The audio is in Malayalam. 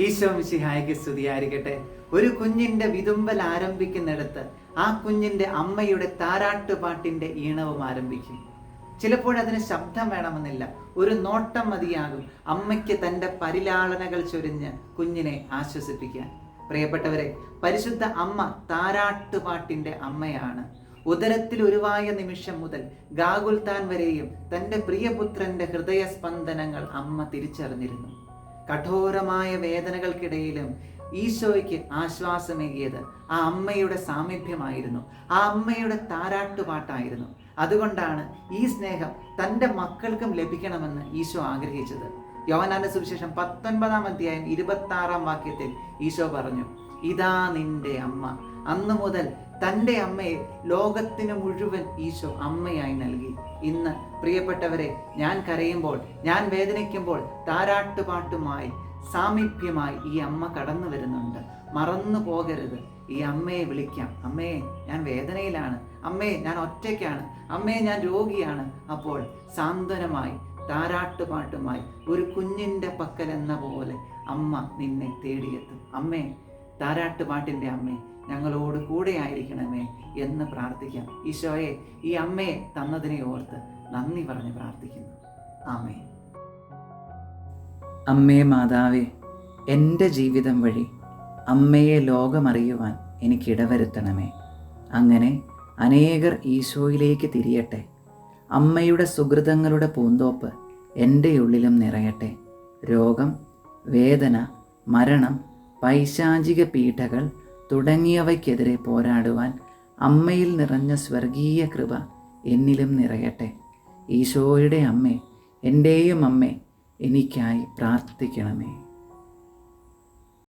ഈശോ മിശിഹായ്ക്ക് സ്തുതിയായിരിക്കട്ടെ. ഒരു കുഞ്ഞിന്റെ വിതുമ്പൽ ആരംഭിക്കുന്നിടത്ത് ആ കുഞ്ഞിന്റെ അമ്മയുടെ താരാട്ടുപാട്ടിന്റെ ഈണവും ആരംഭിക്കും. ചിലപ്പോഴതിന് ശബ്ദം വേണമെന്നില്ല. ഒരു നോട്ടം മതിയാകും. അമ്മയ്ക്ക് തന്റെ പരിലാളനകൾ ചൊരിഞ്ഞ് കുഞ്ഞിനെ ആശ്വസിപ്പിക്കാൻ. പ്രിയപ്പെട്ടവരെ പരിശുദ്ധ അമ്മ താരാട്ടുപാട്ടിന്റെ അമ്മയാണ്. ഉദരത്തിൽ ഉരുവായ നിമിഷം മുതൽ ഗാഗുൽത്താൻ വരെയും തന്റെ പ്രിയപുത്രന്റെ ഹൃദയ സ്പന്ദനങ്ങൾ അമ്മ തിരിച്ചറിഞ്ഞിരുന്നു. കഠോരമായ വേദനകൾക്കിടയിലും ഈശോയ്ക്ക് ആശ്വാസമേകിയത് ആ അമ്മയുടെ സാമീപ്യമായിരുന്നു. ആ അമ്മയുടെ താരാട്ടുപാട്ടായിരുന്നു. അതുകൊണ്ടാണ് ഈ സ്നേഹം തന്റെ മക്കൾക്കും ലഭിക്കണമെന്ന് ഈശോ ആഗ്രഹിച്ചത്. യോഹനാന്റെ സുവിശേഷം പത്തൊൻപതാം അധ്യായം ഇരുപത്തി ആറാം വാക്യത്തിൽ ഈശോ പറഞ്ഞു ഇതാ നിന്റെ അമ്മ. അന്നു മുതൽ തന്റെ അമ്മയെ ലോകത്തിന് മുഴുവൻ ഈശോ അമ്മയായി നൽകി. ഇന്ന് പ്രിയപ്പെട്ടവരെ ഞാൻ കരയുമ്പോൾ ഞാൻ വേദനിക്കുമ്പോൾ താരാട്ടുപാട്ടുമായി സാമീപ്യമായി ഈ അമ്മ കടന്നു വരുന്നുണ്ട്. മറന്നു പോകരുത്. ഈ അമ്മയെ വിളിക്കാം. അമ്മയെ ഞാൻ വേദനയിലാണ്. അമ്മയെ ഞാൻ ഒറ്റയ്ക്കാണ്. അമ്മയെ ഞാൻ രോഗിയാണ്. അപ്പോൾ സാന്ത്വനമായി താരാട്ടുപാട്ടുമായി ഒരു കുഞ്ഞിന്റെ പക്കൽ എന്ന പോലെ അമ്മ നിന്നെ തേടിയെത്തും. അമ്മേ താരാട്ടുപാട്ടിന്റെ അമ്മേ ഞങ്ങളോട് കൂടെ ആയിരിക്കണമേ എന്ന് പ്രാർത്ഥിക്കാം. ഈശോയെ ഈ അമ്മയെ തന്നതിനെ ഓർത്ത് നന്ദി പറഞ്ഞ് പ്രാർത്ഥിക്കുന്നു. ആമേ അമ്മേ മാതാവേ എന്റെ ജീവിതം വഴി അമ്മയെ ലോകമറിയുവാൻ എനിക്കിടവരുത്തണമേ അങ്ങനെ അനേകർ ഈശോയിലേക്ക് തിരിയട്ടെ. അമ്മയുടെ സുഹൃതങ്ങളുടെ പൂന്തോപ്പ് എന്റെ ഉള്ളിലും നിറയട്ടെ. രോഗം വേദന മരണം പൈശാചിക പീഠകൾ തുടങ്ങിയവയ്ക്കെതിരെ പോരാടുവാൻ അമ്മയിൽ നിറഞ്ഞ സ്വർഗീയ കൃപ എന്നിലും നിറയട്ടെ. ഈശോയുടെ അമ്മേ എന്റെയും അമ്മേ എനിക്കായി പ്രാർത്ഥിക്കണമേ.